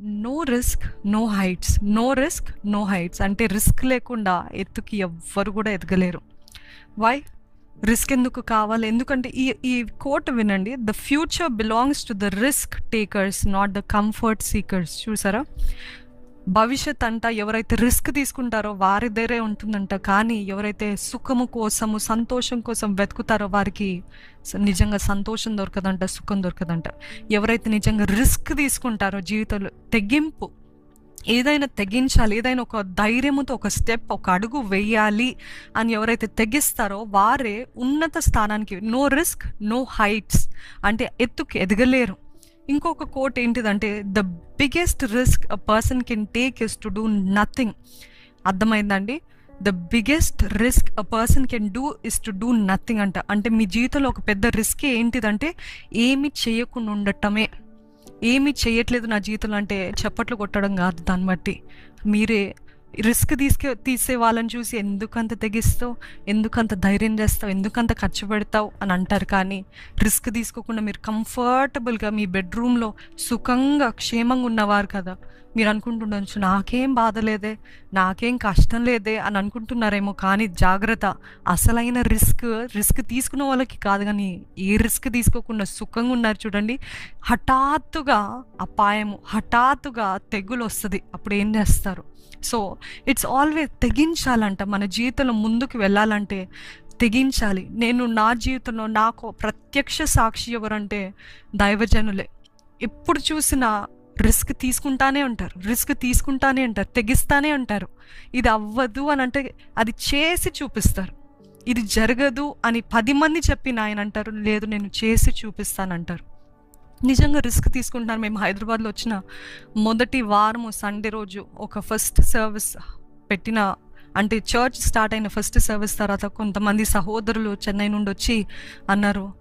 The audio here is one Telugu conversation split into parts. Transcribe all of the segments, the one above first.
No risk no heights no risk no heights అంటే రిస్క్ లేకుండా ఎత్తుకి ఎవ్వరు కూడా ఎదగలేరు. వై రిస్క్ ఎందుకు కావాలి? ఎందుకంటే ఈ ఈ కోట్ వినండి. The future belongs to the risk takers not the comfort seekers చూసారా? భవిష్యత్ అంట ఎవరైతే రిస్క్ తీసుకుంటారో వారి దగ్గరే ఉంటుందంట. కానీ ఎవరైతే సుఖము కోసము సంతోషం కోసం వెతుకుతారో వారికి నిజంగా సంతోషం దొరకదంట సుఖం దొరకదంట. ఎవరైతే నిజంగా రిస్క్ తీసుకుంటారో జీవితంలో తెగింపు ఏదైనా తెగించాలి ఏదైనా ఒక ధైర్యముతో ఒక స్టెప్ ఒక అడుగు వేయాలి అని ఎవరైతే తెగిస్తారో వారే ఉన్నత స్థానానికి నో రిస్క్ నో హైట్స్. అంటే ఎత్తుకి ఎదగలేరు. ఇంకొక కోట్ ఏంటిదంటే the biggest risk a person can take is to do nothing అర్థమైందండి? The biggest risk a person can do is to do nothing అంట. అంటే మీ జీవితంలో ఒక పెద్ద రిస్క్ ఏంటిదంటే ఏమి చేయకుండా ఉండటమే. ఏమి చేయట్లేదు నా జీవితంలో అంటే చప్పట్లు కొట్టడం కాదు దాన్ని బట్టి. మీరే రిస్క్ తీసుకే తీసే వాళ్ళని చూసి ఎందుకంత తెగిస్తావు? ఎందుకంత ధైర్యం చేస్తావు? ఎందుకంత ఖర్చు పెడతావు? అని అంటారు కానీ రిస్క్ తీసుకోకుండా మీరు కంఫర్టబుల్గా మీ బెడ్రూమ్లో సుఖంగా క్షేమంగా ఉన్నవారు కదా మీరు అనుకుంటుండొచ్చు నాకేం బాధ లేదే నాకేం కష్టం లేదే అని అనుకుంటున్నారేమో కానీ జాగ్రత్త. అసలైన రిస్క్ రిస్క్ తీసుకున్న వాళ్ళకి కాదు కానీ ఏ రిస్క్ తీసుకోకుండా సుఖంగా ఉన్నారు చూడండి. హఠాత్తుగా అపాయము హఠాత్తుగా తెగులు వస్తుంది అప్పుడు ఏం చేస్తారు? సో ఇట్స్ ఆల్వేస్ తెగించాలంట. మన జీవితంలో ముందుకు వెళ్ళాలంటే తెగించాలి. నేను నా జీవితంలో నాకు ప్రత్యక్ష సాక్షి ఎవరంటే దైవజనులే. ఎప్పుడు చూసినా రిస్క్ తీసుకుంటానే ఉంటారు. రిస్క్ తీసుకుంటానే ఉంటారు. తెగిస్తానే ఉంటారు. ఇది అవ్వదు అని అంటే అది చేసి చూపిస్తారు. ఇది జరగదు అని పది మంది చెప్పిన ఆయన అంటారు. లేదు నేను చేసి చూపిస్తానంటారు. నిజంగా రిస్క్ తీసుకుంటున్నారు మేము హైదరాబాద్లో వచ్చిన మొదటి వారము సండే రోజు ఒక ఫస్ట్ సర్వీస్ పెట్టిన అంటే చర్చ్ స్టార్ట్ అయిన ఫస్ట్ సర్వీస్ తర్వాత కొంతమంది సహోదరులు చెన్నై నుండి వచ్చి అన్నారు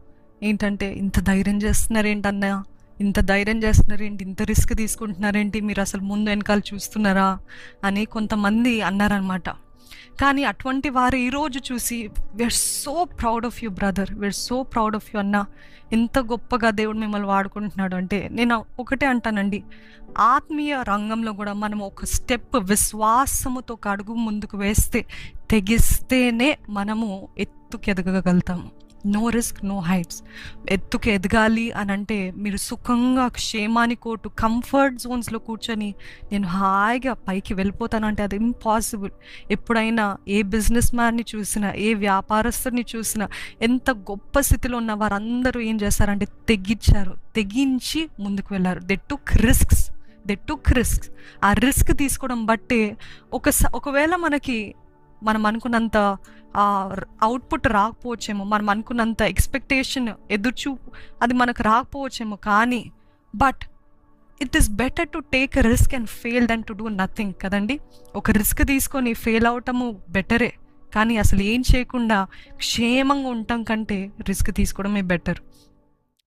ఏంటంటే ఇంత ధైర్యం చేస్తున్నారేంటన్నా? ఇంత ధైర్యం చేస్తున్నారేంటి? ఇంత రిస్క్ తీసుకుంటున్నారేంటి? మీరు అసలు ముందు వెనకాల చూస్తున్నారా? అని కొంతమంది అన్నారనమాట కానీ అటువంటి వారు ఈరోజు చూసి we are so proud of you brother we are so proud of you అన్న. ఎంత గొప్పగా దేవుడు మిమ్మల్ని వాడుకుంటున్నాడు. అంటే నేను ఒకటే అంటానండి. ఆత్మీయ రంగంలో కూడా మనం ఒక స్టెప్ విశ్వాసముతో ఒక అడుగు ముందుకు వేస్తే తెగిస్తేనే మనము ఎత్తుకెదగగలుగుతాము. నో రిస్క్ నో హైట్స్ ఎత్తుకు ఎదగాలి అని అంటే మీరు సుఖంగా క్షేమాని కోటు కంఫర్ట్ జోన్స్లో కూర్చొని నేను హాయిగా పైకి వెళ్ళిపోతానంటే అది ఇంపాసిబుల్ ఎప్పుడైనా ఏ బిజినెస్ మ్యాన్ని చూసినా ఏ వ్యాపారస్తుని చూసినా ఎంత గొప్ప స్థితిలో ఉన్న వారందరూ ఏం చేస్తారంటే తెగించారు తెగించి ముందుకు వెళ్ళారు. They took risks they took risk ఆ రిస్క్ తీసుకోవడం బట్టే ఒక స- ఒకవేళ మనకి మనం అనుకున్నంత అవుట్పుట్ రాకపోవచ్చేమో మనం అనుకున్నంత ఎక్స్పెక్టేషన్ ఎదుర్చూ అది మనకు రాకపోవచ్చేమో కానీ but it is better to take risk and fail then to do nothing కదండి? ఒక రిస్క్ తీసుకొని ఫెయిల్ అవటము బెటరే కానీ అసలు ఏం చేయకుండా క్షేమంగా ఉండటం కంటే రిస్క్ తీసుకోవడమే బెటర్